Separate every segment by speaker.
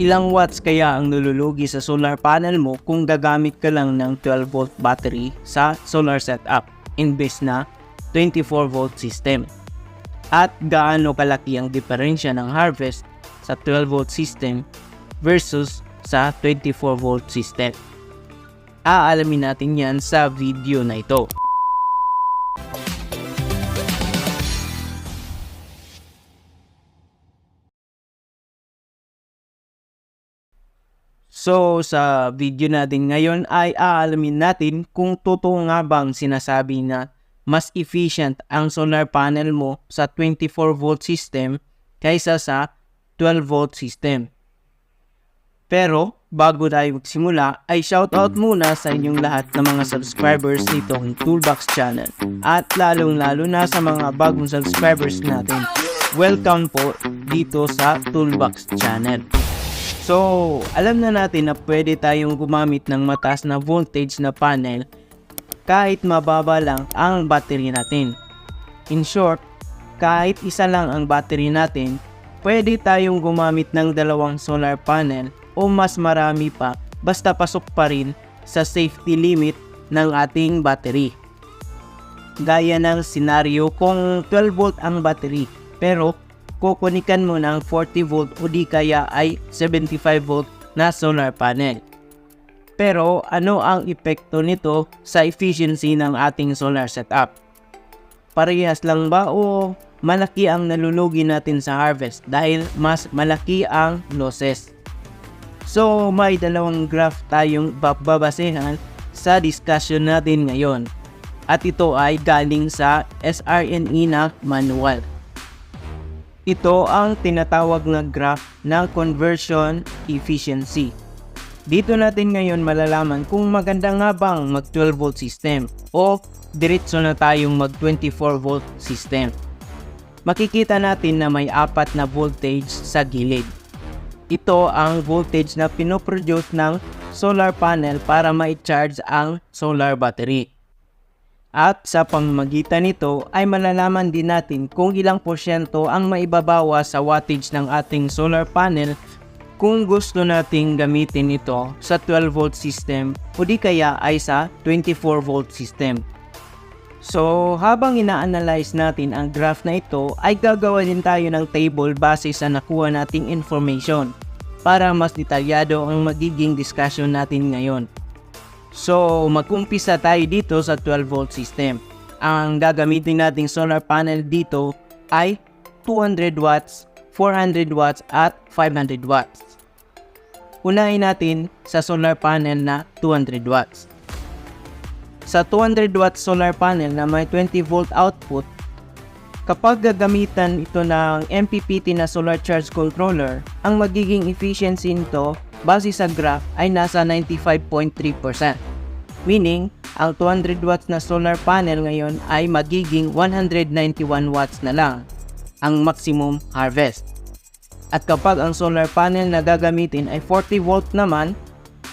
Speaker 1: Ilang watts kaya ang nululugi sa solar panel mo kung gagamit ka lang ng 12 volt battery sa solar setup imbes na 24 volt system? At gaano kalaki ang diferensya ng harvest sa 12 volt system versus sa 24 volt system? Aalamin natin yan sa video na ito. So sa video natin ngayon ay aalamin natin kung totoo nga bang sinasabi na mas efficient ang solar panel mo sa 24 volt system kaysa sa 12 volt system. Pero bago tayo magsimula ay shoutout muna sa inyong lahat ng mga subscribers nitong Toolbox channel at lalong lalo na sa mga bagong subscribers natin. Welcome po dito sa Toolbox channel. So, alam na natin na pwede tayong gumamit ng mataas na voltage na panel kahit mababa lang ang battery natin. In short, kahit isa lang ang battery natin, pwede tayong gumamit ng dalawang solar panel o mas marami pa basta pasok pa rin sa safety limit ng ating battery. Gaya ng senaryo kung 12 volt ang battery pero kukunikan mo ng 40 volt o di kaya ay 75 volt na solar panel. Pero ano ang epekto nito sa efficiency ng ating solar setup? Parehas lang ba o malaki ang nalulugi natin sa harvest dahil mas malaki ang losses? So may dalawang graph tayong babasehan sa discussion natin ngayon. At ito ay galing sa SRNE na manual. Ito ang tinatawag na graph ng conversion efficiency. Dito natin ngayon malalaman kung maganda nga bang mag 12 volt system o diretso na tayong mag 24 volt system. Makikita natin na may apat na voltage sa gilid. Ito ang voltage na pinoproduce ng solar panel para ma-charge ang solar battery. At sa pamamagitan nito ay malalaman din natin kung ilang porsyento ang maibabawa sa wattage ng ating solar panel kung gusto nating gamitin ito sa 12 volt system o di kaya ay sa 24 volt system. So habang ina-analyze natin ang graph na ito ay gagawa din tayo ng table base sa nakuha nating information para mas detalyado ang magiging discussion natin ngayon. So, mag-umpisa tayo dito sa 12 volt system. Ang gagamitin nating solar panel dito ay 200 watts, 400 watts at 500 watts. Unahin natin sa solar panel na 200 watts. Sa 200 watts solar panel na may 20 volt output, kapag gagamitan ito ng MPPT na solar charge controller, ang magiging efficiency nito base sa graph ay nasa 95.3%. Meaning, ang 200 watts na solar panel ngayon ay magiging 191 watts na lang ang maximum harvest. At kapag ang solar panel na gagamitin ay 40 volt naman,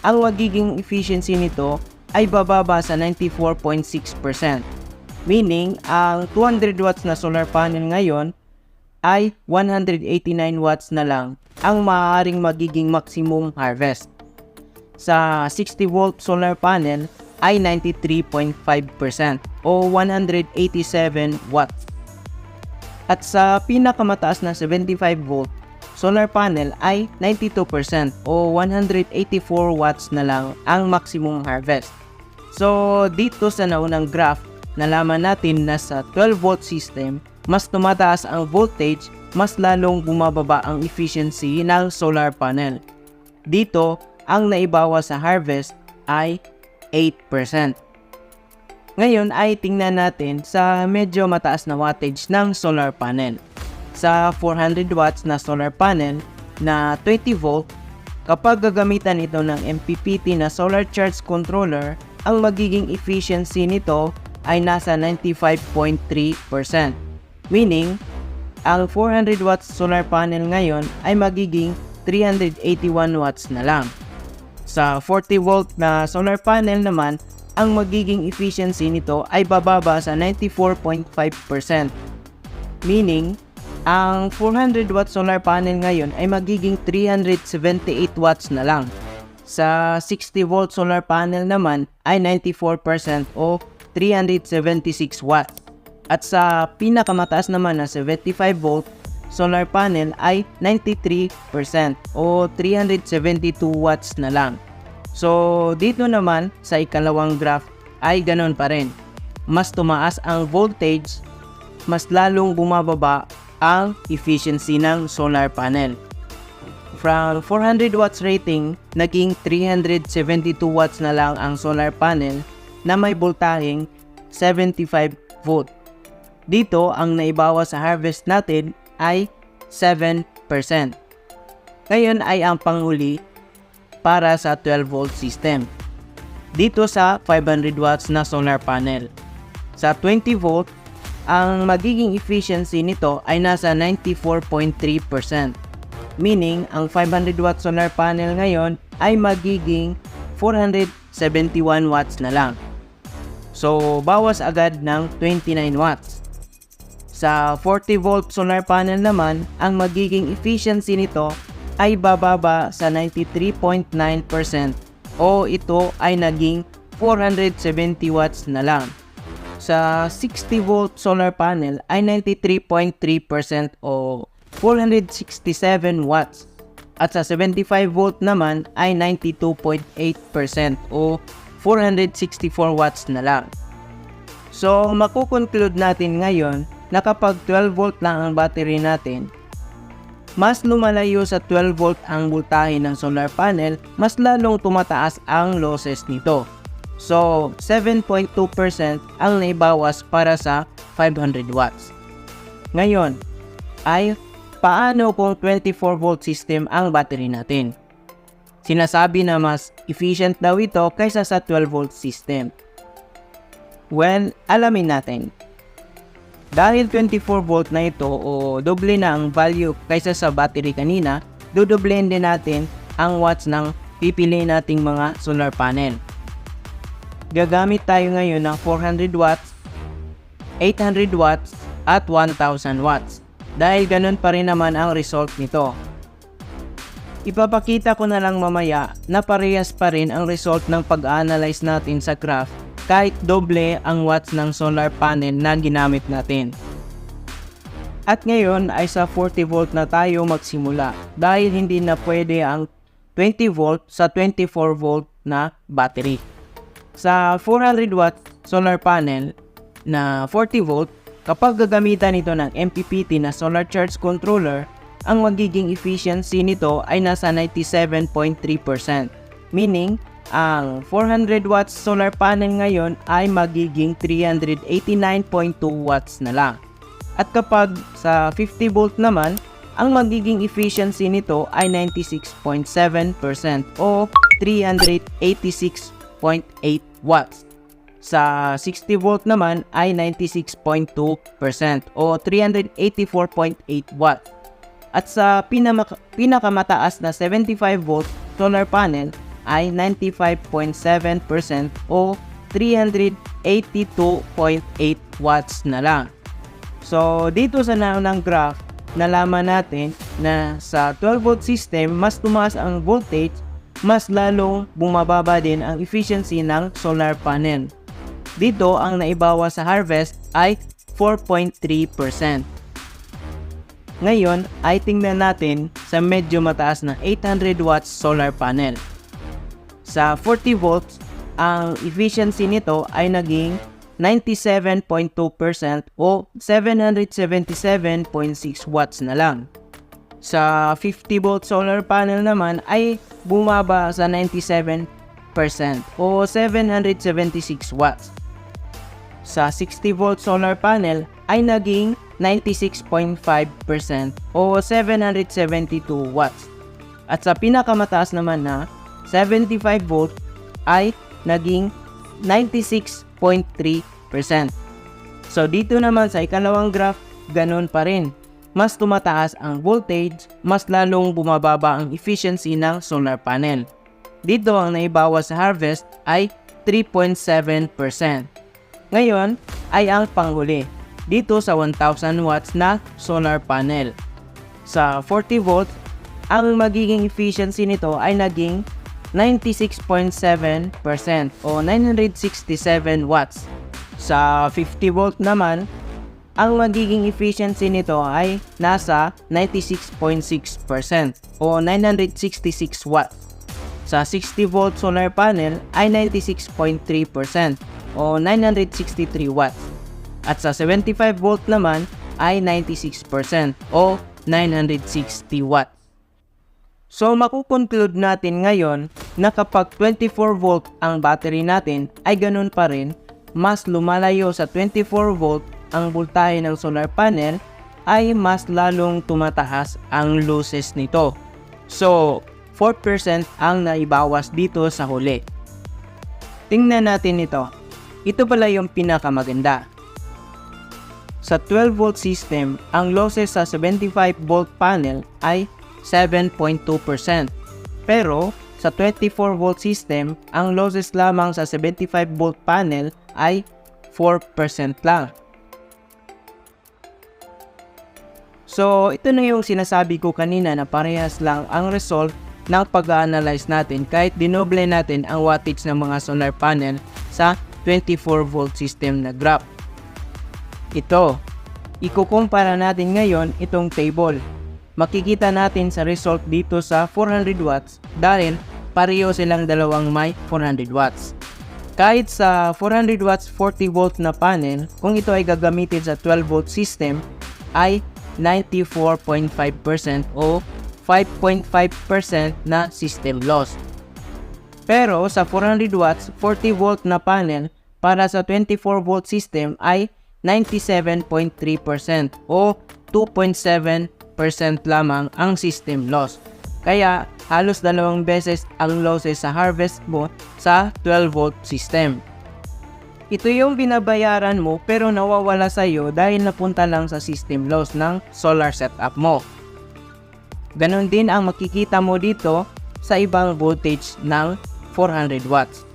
Speaker 1: ang magiging efficiency nito ay bababa sa 94.6%. Meaning, ang 200 watts na solar panel ngayon ay 189 watts na lang ang maaaring magiging maximum harvest. Sa 60 volt solar panel ay 93.5% o 187 watts. At sa pinakamataas na 75 volt solar panel ay 92% o 184 watts na lang ang maximum harvest. So dito sa naunang graph, nalaman natin na sa 12 volt system, mas tumataas ang voltage, mas lalong bumababa ang efficiency ng solar panel. Dito, ang naibawa sa harvest ay 8%. Ngayon ay tingnan natin sa medyo mataas na wattage ng solar panel. Sa 400 watts na solar panel na 20 volt, kapag gagamitan ito ng MPPT na solar charge controller, ang magiging efficiency nito ay nasa 95.3%. Meaning, ang 400 watts solar panel ngayon ay magiging 381 watts na lang. Sa 40 volt na solar panel naman, ang magiging efficiency nito ay bababa sa 94.5%. Meaning, ang 400 watt solar panel ngayon ay magiging 378 watts na lang. Sa 60 volt solar panel naman ay 94% o 376 watts. At sa pinakamataas naman na 75 volt solar panel ay 93% o 372 watts na lang. So dito naman sa ikalawang graph ay ganon pa rin. Mas tumaas ang voltage, mas lalong bumababa ang efficiency ng solar panel. From 400 watts rating, naging 372 watts na lang ang solar panel na may voltaheng 75 volt. Dito, ang naibawa sa harvest natin ay 7%. Ngayon ay ang panghuli para sa 12 volt system. Dito sa 500 watts na solar panel. Sa 20 volt, ang magiging efficiency nito ay nasa 94.3%. Meaning, ang 500 watt solar panel ngayon ay magiging 471 watts na lang. So, bawas agad ng 29 watts. Sa 40 volt solar panel naman, ang magiging efficiency nito ay bababa sa 93.9% o ito ay naging 470 watts na lang sa 60 volt solar panel ay 93.3% o 467 watts. At sa 75 volt naman ay 92.8% o 464 watts na lang. So, makukonclude natin ngayon na kapag 12 volt lang ang battery natin, mas lumalayo sa 12 volt ang voltahe ng solar panel, mas lalong tumataas ang losses nito. So, 7.2% ang naibawas para sa 500 watts. Ngayon, ay paano kung 24 volt system ang battery natin? Sinasabi na mas efficient daw ito kaysa sa 12 volt system. Well, alamin natin. Dahil 24 volt na ito o doble na ang value kaysa sa battery kanina, dudoblein din natin ang watts ng pipili nating mga solar panel gagamit tayo ngayon ng 400 watts, 800 watts, at 1000 watts. Dahil ganun pa rin naman ang result nito. Ipapakita ko na lang mamaya na parehas pa rin ang result ng pag-analyze natin sa graph kahit doble ang watts ng solar panel na ginamit natin. At ngayon ay sa 40 volt na tayo magsimula dahil hindi na pwede ang 20 volt sa 24 volt na battery. Sa 400 watt solar panel na 40 volt, kapag gagamitan ito ng MPPT na solar charge controller, ang magiging efficiency nito ay nasa 97.3%. Meaning, ang 400 watts solar panel ngayon ay magiging 389.2 watts na lang. At kapag sa 50 volt naman, ang magiging efficiency nito ay 96.7% o 386 6.8 watts. Sa 60 volt naman ay 96.2% o 384.8 watts. At sa pinamaka- pinakamataas na 75 volt solar panel ay 95.7% o 382.8 watts na lang. So, dito sa naunang graph, nalaman natin na sa 12 volt system, mas tumaas ang voltage mas lalong bumababa din ang efficiency ng solar panel. Dito, ang naibawa sa harvest ay 4.3%. Ngayon ay tingnan natin sa medyo mataas na 800 watts solar panel. Sa 40 volts, ang efficiency nito ay naging 97.2% o 777.6 watts na lang. Sa 50 volt solar panel naman ay bumaba sa 97% o 776 watts. Sa 60 volt solar panel ay naging 96.5% o 772 watts. At sa pinakamataas naman na 75 volt ay naging 96.3%. So dito naman sa ikalawang graph, ganun pa rin mas tumataas ang voltage, mas lalong bumababa ang efficiency ng solar panel. Dito ang naibawa sa harvest ay 3.7%. Ngayon ay ang panghuli. dito sa 1000 watts na solar panel. Sa 40 volts, ang magiging efficiency nito ay naging 96.7% o 967 watts. Sa 50 volt naman, ang magiging efficiency nito ay nasa 96.6% o 966 watts. Sa 60 volt solar panel ay 96.3% o 963 watts. At sa 75 volt naman ay 96% o 960 watts. So makukonclude natin ngayon na kapag 24 volt ang battery natin ay ganun pa rin, mas lumalayo sa 24 volt ang voltahe ng solar panel ay mas lalong tumataas ang losses nito. So 4% ang naibawas dito sa huli. Tingnan natin ito. Ito pala yung pinakamaganda. Sa 12 volt system, ang losses sa 75 volt panel ay 7.2%. Pero sa 24 volt system, ang losses lamang sa 75 volt panel ay 4% lang. So, ito na yung sinasabi ko kanina na parehas lang ang result ng pag-analyze natin kahit dinoble natin ang wattage ng mga solar panel sa 24 volt system na graph. Ito, ikukumpara natin ngayon itong table. Makikita natin sa result dito sa 400 watts dahil pareho silang dalawang may 400 watts. Kahit sa 400 watts 40 volt na panel, kung ito ay gagamitin sa 12 volt system, ay 94.5% o 5.5% na system loss. Pero sa 400 watts 40 volt na panel para sa 24 volt system ay 97.3% o 2.7% lamang ang system loss. Kaya halos dalawang beses ang losses sa harvest mo sa 12 volt system. Ito yung binabayaran mo pero nawawala sa iyo dahil napunta lang sa system loss ng solar setup mo. Ganon din ang makikita mo dito sa ibang voltage ng 400 watts.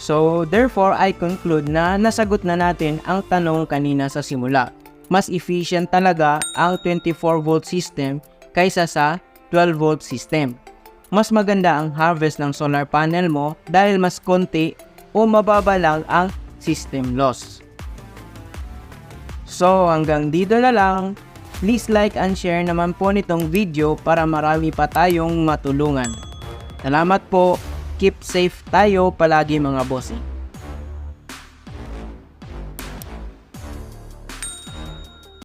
Speaker 1: So, therefore, I conclude na nasagot na natin ang tanong kanina sa simula. Mas efficient talaga ang 24 volt system kaysa sa 12 volt system. Mas maganda ang harvest ng solar panel mo dahil mas konti o mababa lang ang system loss. So hanggang dito na lang, please like and share naman po nitong video para marami pa tayong matulungan. Salamat po, keep safe tayo palagi mga bossing.